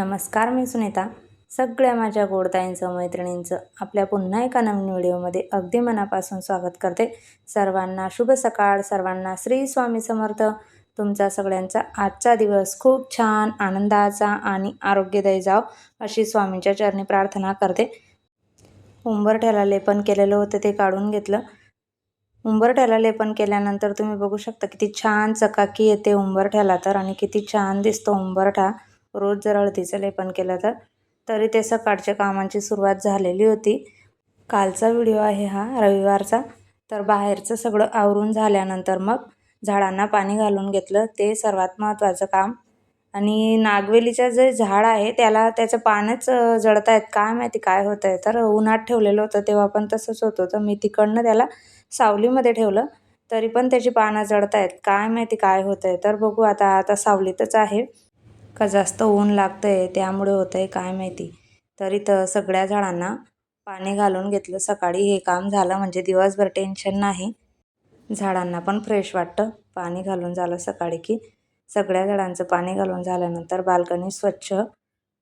नमस्कार मी सुनीता. सगळ्या माझ्या गोडताईंचं मैत्रिणींचं आपल्या पुन्हा एका नवीन व्हिडिओमध्ये अगदी मनापासून स्वागत करते. सर्वांना शुभ सकाळ सर्वांना श्री स्वामी समर्थ. तुमचा सगळ्यांचा आजचा दिवस खूप छान आनंदाचा आणि आरोग्यदायी जाव अशी स्वामींच्या चरणी प्रार्थना करते. उंबरठ्याला लेपन केलेलं होतं ते काढून घेतलं. उंबरठ्याला लेपन केल्यानंतर तुम्ही बघू शकता किती छान चकाकी येते उंबरठ्याला तर आणि किती छान दिसतो उंबरठा. रोज जर हळदीचं लेपन केलं तर. तरी ते सकाळच्या कामांची सुरुवात झालेली होती. कालचा व्हिडिओ आहे हा रविवारचा. तर बाहेरचं सगळं आवरून झाल्यानंतर मग झाडांना पाणी घालून घेतलं. ते सर्वात महत्त्वाचं काम. आणि नागवेलीचं जे झाड आहे त्याला त्याचं पानच जळत आहेत काय माहिती काय होतं आहे तर उन्हात ठेवलेलं होतं. तेव्हा पण तसंच होतं तर मी तिकडनं त्याला सावलीमध्ये ठेवलं. तरी पण त्याची पानं जळत आहेत काय माहिती काय होतं आहे तर बघू आता आता सावलीतच आहे. का जास्त ऊन लागतं आहे त्यामुळे होतं आहे काय माहिती. तरी तर सगळ्या झाडांना पाणी घालून घेतलं. सकाळी हे काम झालं म्हणजे दिवसभर टेन्शन नाही. झाडांना पण फ्रेश वाटतं. पाणी घालून झालं सकाळी की सगळ्या झाडांचं पाणी घालून झाल्यानंतर बाल्कनी स्वच्छ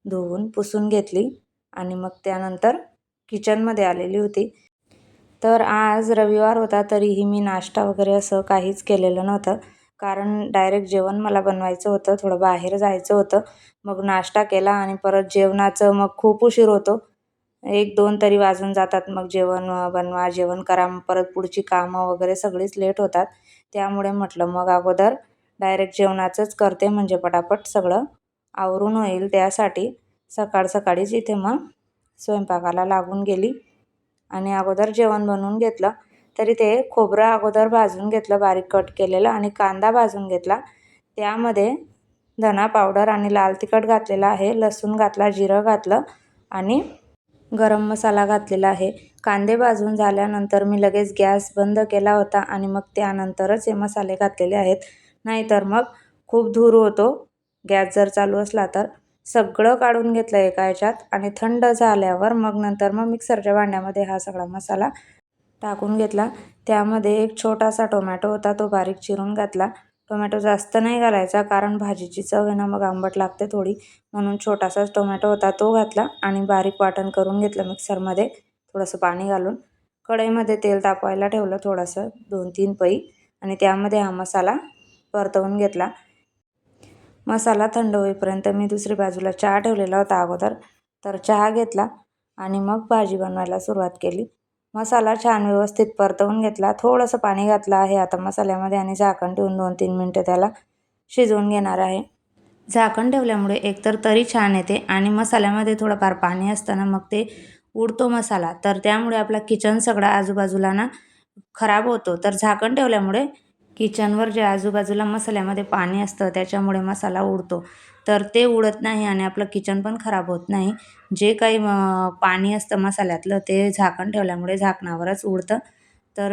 धुवून पुसून घेतली आणि मग त्यानंतर किचनमध्ये आलेली होती. तर आज रविवार होता तरीही मी नाश्ता वगैरे असं काहीच केलेलं नव्हतं. कारण डायरेक्ट जेवण मला बनवायचं होतं थोडं बाहेर जायचं होतं. मग नाश्ता केला आणि परत जेवणाचं मग खूप उशीर होतो. एक दोन तरी वाजून जातात मग जेवण बनवा जेवण करा परत पुढची कामं वगैरे सगळीच लेट होतात. त्यामुळे म्हटलं मग अगोदर डायरेक्ट जेवणाचंच करते म्हणजे पटापट सगळं आवरून होईल त्यासाठी. सकाळ सकाळीच इथे मग स्वयंपाकाला लागून गेली आणि अगोदर जेवण बनवून घेतलं. तरी ते खोबरं अगोदर भाजून घेतलं बारीक कट केलेलं आणि कांदा भाजून घेतला. त्यामध्ये धना पावडर आणि लाल तिखट घातलेलं आहे लसूण घातला जिरं घातलं आणि गरम मसाला घातलेला आहे. कांदे भाजून झाल्यानंतर मी लगेच गॅस बंद केला होता आणि मग त्यानंतरच हे मसाले घातलेले आहेत. नाहीतर मग खूप धूर होतो. गॅस जर चालू असला तर. सगळं काढून घेतलं एका याच्यात आणि थंड झाल्यावर मग नंतर मग मिक्सरच्या भांड्यामध्ये हा सगळा मसाला टाकून घेतला. त्यामध्ये एक छोटासा टोमॅटो होता तो बारीक चिरून घातला. टोमॅटो जास्त नाही घालायचा कारण भाजीची चव आहे ना मग आंबट लागते थोडी. म्हणून छोटासाच टोमॅटो होता तो घातला आणि बारीक वाटण करून घेतलं मिक्सरमध्ये थोडंसं पाणी घालून. कढईमध्ये तेल तापवायला ठेवलं थोडंसं दोन तीन पई आणि त्यामध्ये हा मसाला परतवून घेतला. मसाला थंड होईपर्यंत मी दुसरी बाजूला चहा ठेवलेला होता अगोदर. तर चहा घेतला आणि मग भाजी बनवायला सुरुवात केली. मसाला छान व्यवस्थित परतवून घेतला. थोडंसं पाणी घातलं आहे आता मसाल्यामध्ये आणि झाकण ठेवून दोन तीन मिनटं त्याला शिजवून घेणार आहे. झाकण ठेवल्यामुळे एकतर तरी छान येते आणि मसाल्यामध्ये थोडंफार पाणी असताना मग ते उडतो मसाला. तर त्यामुळे आपला किचन सगळा आजूबाजूला ना खराब होतो. तर झाकण ठेवल्यामुळे किचनवर जे आजूबाजूला मसाल्यामध्ये पाणी असतं त्याच्यामुळे मसाला उडतो. तर ते उडत नाही आणि आपलं किचन पण खराब होत नाही. जे काही पाणी असतं मसाल्यातलं ते झाकण ठेवल्यामुळे झाकणावरच उडतं. तर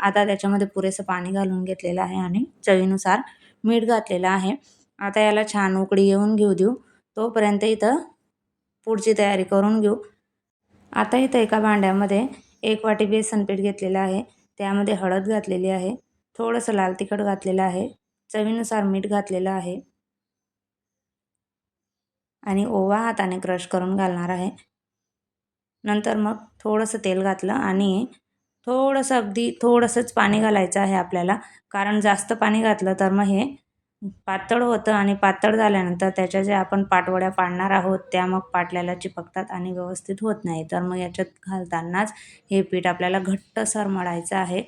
आता त्याच्यामध्ये पुरेसं पाणी घालून घेतलेलं आहे आणि चवीनुसार मीठ घातलेलं आहे. आता याला छान उकळी येऊन घेऊ देऊ. तोपर्यंत इथं पुढची तयारी करून घेऊ. आता इथं एका भांड्यामध्ये एक वाटी बेसन पीठ घेतलेलं आहे. त्यामध्ये हळद घातलेली आहे. थोडंसं लाल तिखट घातलेलं आहे. चवीनुसार मीठ घातलेलं आहे. आणि ओवा हाताने क्रश करून घालणार आहे. नंतर मग थोडंसं तेल घातलं आणि थोडंसं अगदी थोडंसंच पाणी घालायचं आहे आपल्याला. कारण जास्त पाणी घातलं तर मग हे पातळ होतं आणि पातळ झाल्यानंतर त्याच्या ज्या आपण पाटवड्या पाडणार आहोत त्या मग पाटल्याला चिपकतात आणि व्यवस्थित होत नाही. तर मग याच्यात घालतानाच हे पीठ आपल्याला घट्टसर मळायचं आहे.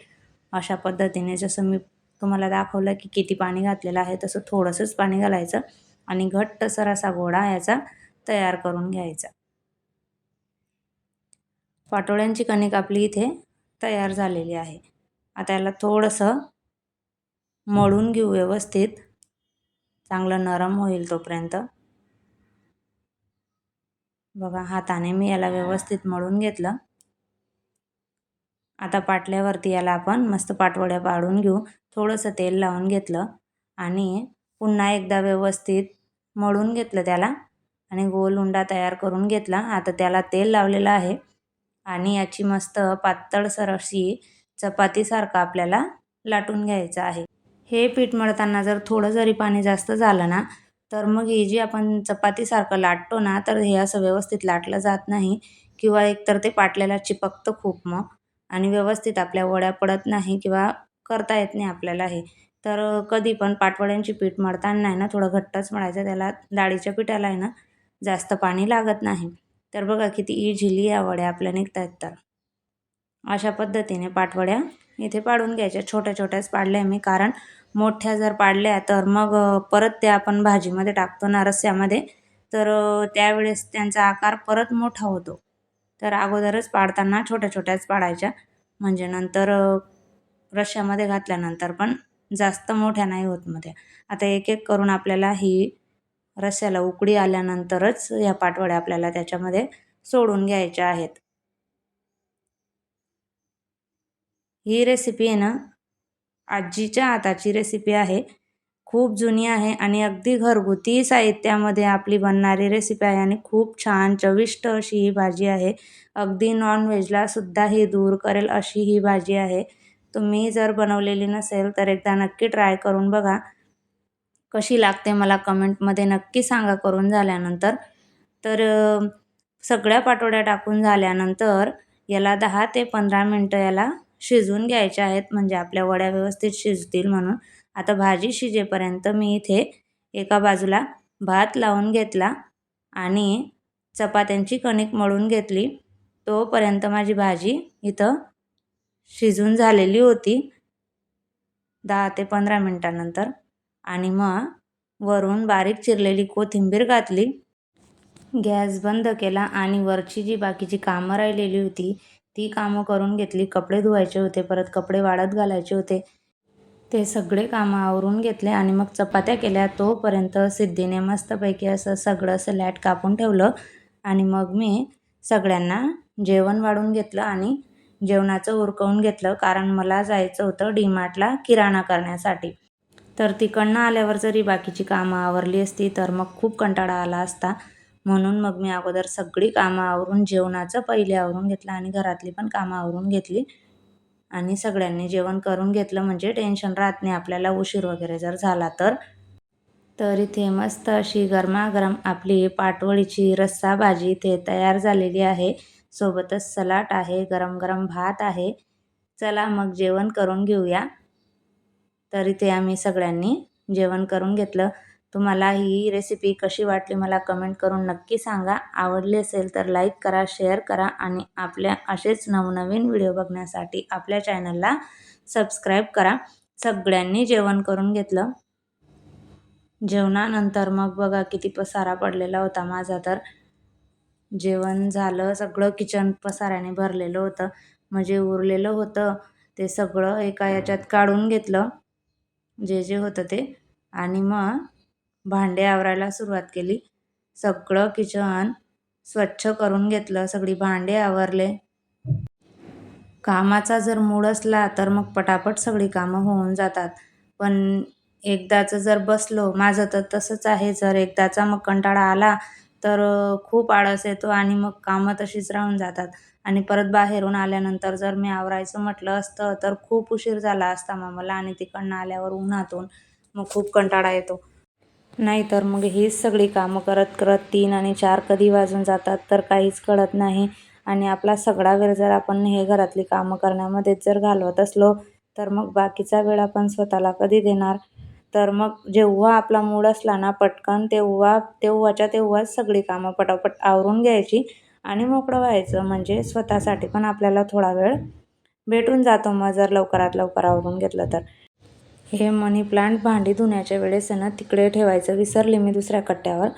अशा पद्धतीने जसं मी तुम्हाला दाखवलं की किती पाणी घातलेलं आहे तसं थोडंसंच पाणी घालायचं आणि घट्टसर असा गोळा याचा तयार करून घ्यायचा. पाटोळ्यांची कणिक आपली इथे तयार झालेली आहे. आता याला थोडंसं मळून घेऊ व्यवस्थित. चांगलं नरम होईल तोपर्यंत. बघा हाताने मी याला व्यवस्थित मळून घेतलं. आता पाटल्यावरती याला आपण मस्त पाटवड्या पाडून घेऊ. थोडंसं तेल लावून घेतलं आणि पुन्हा एकदा व्यवस्थित मळून घेतलं त्याला आणि गोल उंडा तयार करून घेतला. आता त्याला तेल लावलेलं आहे आणि याची मस्त पातळसर अशी चपातीसारखं आपल्याला लाटून घ्यायचं आहे. हे पीठ मळताना जर थोडं जरी पाणी जास्त झालं ना तर मग ही जी आपण चपातीसारखं लाटतो ना तर हे असं व्यवस्थित लाटलं जात नाही किंवा एकतर ते पाटल्याला चिपकतं खूप मग. आणि व्यवस्थित आपल्या वड्या पडत नाही किंवा करता येत नाही आपल्याला हे तर कधी पण पाटवड्यांची पीठ मळताना आहे ना थोडं घट्टच मळायचं. त्याला डाळीच्या पिठाला आहे ना जास्त पाणी लागत नाही. तर बघा किती इझिली या वड्या आपल्या निघता येत तर. अशा पद्धतीने पाटवड्या इथे पाडून घ्यायच्या. छोट्या छोट्याच पाडल्या मी कारण मोठ्या जर पाडल्या तर मग परत त्या आपण भाजीमध्ये टाकतो ना रस्स्यामध्ये तर त्यावेळेस त्यांचा आकार परत मोठा होतो. तर अगोदरच पाडताना छोट्या छोट्याच पाडायच्या. म्हणजे नंतर रश्श्यामध्ये घातल्यानंतर पण जास्त मोठ्या नाही होत मध्ये. आता एक एक करून आपल्याला ही रश्याला उकडी आल्यानंतरच या पाटवड्या आपल्याला त्याच्यामध्ये सोडून घ्यायच्या आहेत. ही रेसिपी आहे ना आजीच्या हाताची रेसिपी आहे. खूप जुनी आहे आणि अगदी घरगुती साहित्यामध्ये आपली बनणारी रेसिपी आहे आणि खूप छान चविष्ट अशी ही भाजी आहे. अगदी नॉनव्हेजला सुद्धा ही दूर करेल अशी ही भाजी आहे. तुम्ही जर बनवलेली नसेल तर एकदा नक्की ट्राय करून बघा. कशी लागते मला कमेंटमध्ये नक्की सांगा करून झाल्यानंतर. तर सगळ्या पाटोड्या टाकून झाल्यानंतर याला दहा ते पंधरा मिनटं याला शिजवून घ्यायच्या आहेत. म्हणजे आपल्या वड्या व्यवस्थित शिजतील म्हणून. आता भाजी शिजेपर्यंत मी इथे एका बाजूला भात लावून घेतला आणि चपात्यांची कणिक मळून घेतली. तोपर्यंत माझी भाजी इथं शिजून झालेली होती दहा ते पंधरा मिनटानंतर. आणि मग वरून बारीक चिरलेली कोथिंबीर घातली. गॅस बंद केला आणि वरची जी बाकीची कामं राहिलेली होती ती कामं करून घेतली. कपडे धुवायचे होते परत कपडे वाळत घालायचे होते. ते सगळे कामं आवरून घेतले आणि मग चपात्या केल्या. तोपर्यंत सिद्धीने मस्तपैकी असं सगळं सलॅट कापून ठेवलं आणि मग मी सगळ्यांना जेवण वाढून घेतलं आणि जेवणाचं उरकवून घेतलं. कारण मला जायचं होतं डीमार्टला किराणा करण्यासाठी. तर तिकडनं आल्यावर जरी बाकीची कामं आवरली असती तर मग खूप कंटाळा आला असता. म्हणून मग मी अगोदर सगळी कामं आवरून जेवणाचं पहिले आवरून घेतलं आणि घरातली पण कामं आवरून घेतली. आणि सगळ्यांनी जेवण करून घेतलं म्हणजे टेन्शन राहत नाही. आपल्याला उशीर वगैरे जर झाला तर. तर इथे मस्त अशी गरमागरम आपली पाटवळीची रस्सा भाजी इथे तयार झालेली आहे. सोबतच सलाड आहे गरम गरम भात आहे. चला मग जेवण करून घेऊया. तर इथे आम्ही सगळ्यांनी जेवण करून घेतलं. तुम्हाला ही रेसिपी कशी वाटली मला कमेंट करून नक्की सांगा. आवडली असेल तर लाईक करा शेअर करा आणि आपल्या असेच नवनवीन व्हिडिओ बघण्यासाठी आपल्या चॅनलला सबस्क्राईब करा. सगळ्यांनी जेवण करून घेतलं. जेवणानंतर मग बघा किती पसारा पडलेला होता माझा तर. जेवण झालं सगळं किचन पसाऱ्याने भरलेलं होतं. म्हणजे उरलेलं होतं. ते सगळं एका याच्यात काढून घेतलं. जे जे होतं ते. आणि मग भांडे आवरायला सुरुवात केली. सगळं किचन स्वच्छ करून घेतलं. सगळी भांडे आवरले. कामाचा जर मूड असला तर मग पटापट सगळी कामं होऊन जातात. पण एकदाचं जर बसलो माझं तर तसंच आहे. जर एकदाचा मग कंटाळा आला तर खूप आळस येतो आणि मग कामं तशीच राहून जातात. आणि परत बाहेरून आल्यानंतर जर मी आवरायचं म्हटलं असतं तर खूप उशीर झाला असता मग मला आणि तिकडनं आल्यावर उन्हातून. मग खूप कंटाळा येतो. नाहीतर मग हीच सगळी कामं करत करत तीन आणि चार कधी वाजून जातात तर काहीच कळत नाही. आणि आपला सगळा वेळ जर आपण हे घरातली कामं करण्यामध्येच जर घालवत असलो तर मग बाकीचा वेळ आपण स्वतःला कधी देणार? तर मग जेव्हा आपला मूड असला ना पटकन तेव्हा तेव्हाच्या तेव्हाच सगळी कामं पटापट आवरून घ्यायची आणि मोकळं व्हायचं. म्हणजे स्वतःसाठी पण आपल्याला थोडा वेळ भेटून जातो मग जर लवकरात लवकर आवरून घेतलं तर. हे मनी प्लांट भांडी धुण्याच्या वेळेस आहे ना तिकडे ठेवायचं. विसरले मी दुसऱ्या कट्ट्यावर.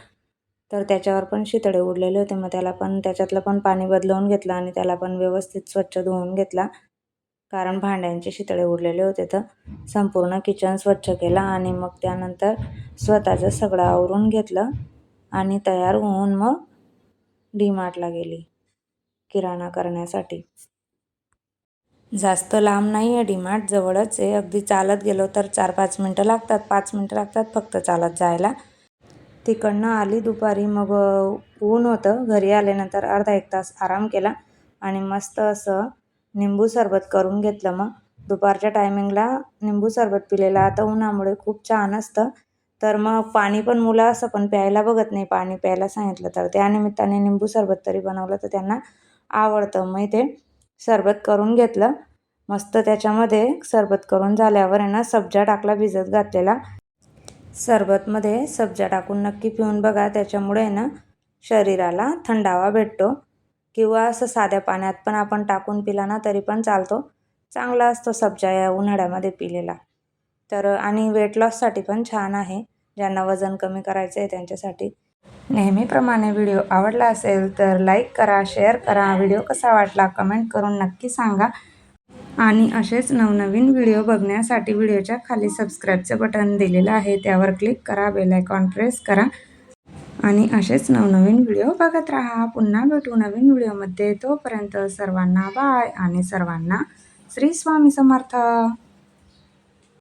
तर त्याच्यावर पण शितळे उडलेले होते. मग त्याला पण त्याच्यातलं पण पाणी बदलवून घेतलं आणि त्याला पण व्यवस्थित स्वच्छ धुवून घेतला. कारण भांड्यांचे शितळे उडलेले होते तर संपूर्ण किचन स्वच्छ केलं आणि मग त्यानंतर स्वतःचं सगळं आवरून घेतलं आणि तयार होऊन मग डीमार्टला गेली किराणा करण्यासाठी. जास्त लांब नाही आहे डीमार्ट जवळच आहे. अगदी चालत गेलो तर चार पाच मिनटं लागतात. पाच मिनटं लागतात फक्त चालत जायला. तिकडनं आली दुपारी मग ऊन होतं. घरी आल्यानंतर अर्धा एक तास आराम केला आणि मस्त असं निंबू सरबत करून घेतलं मग. दुपारच्या टायमिंगला निंबू सरबत पिलेलं. आता उन्हामुळे खूप छान असतं. तर मग पाणी पण मुलं असं पण प्यायला बघत नाही. पाणी प्यायला सांगितलं तर. त्या निमित्ताने निंबू सरबत तरी बनवलं तर त्यांना आवडतं मग ते सरबत करून घेतलं. मस्त त्याच्यामध्ये सरबत करून झाल्यावर आहे ना सब्जा टाकला भिजत घातलेला. सरबतमध्ये सब्जा टाकून नक्की पिऊन बघा त्याच्यामुळे आहे ना शरीराला थंडावा भेटतो. किंवा असं साध्या पाण्यात पण आपण टाकून पिला ना तरी पण चालतो. चांगला असतो सब्जा या उन्हाळ्यामध्ये पिलेला. तर आणि वेट लॉससाठी पण छान आहे. ज्यांना वजन कमी करायचं आहे त्यांच्यासाठी नेहमीप्रमाणे व्हिडिओ आवडला असेल तर लाईक करा शेअर करा. व्हिडिओ कसा वाटला कमेंट करून नक्की सांगा. आणि असेच नवनवीन व्हिडिओ बघण्यासाठी व्हिडिओच्या खाली सबस्क्राईबचं बटन दिलेलं आहे त्यावर क्लिक करा बेल आयकॉन प्रेस करा. आणि असेच नवनवीन व्हिडिओ बघत राहा. पुन्हा भेटू नवीन व्हिडिओमध्ये. तोपर्यंत सर्वांना बाय आणि सर्वांना श्री स्वामी समर्थ.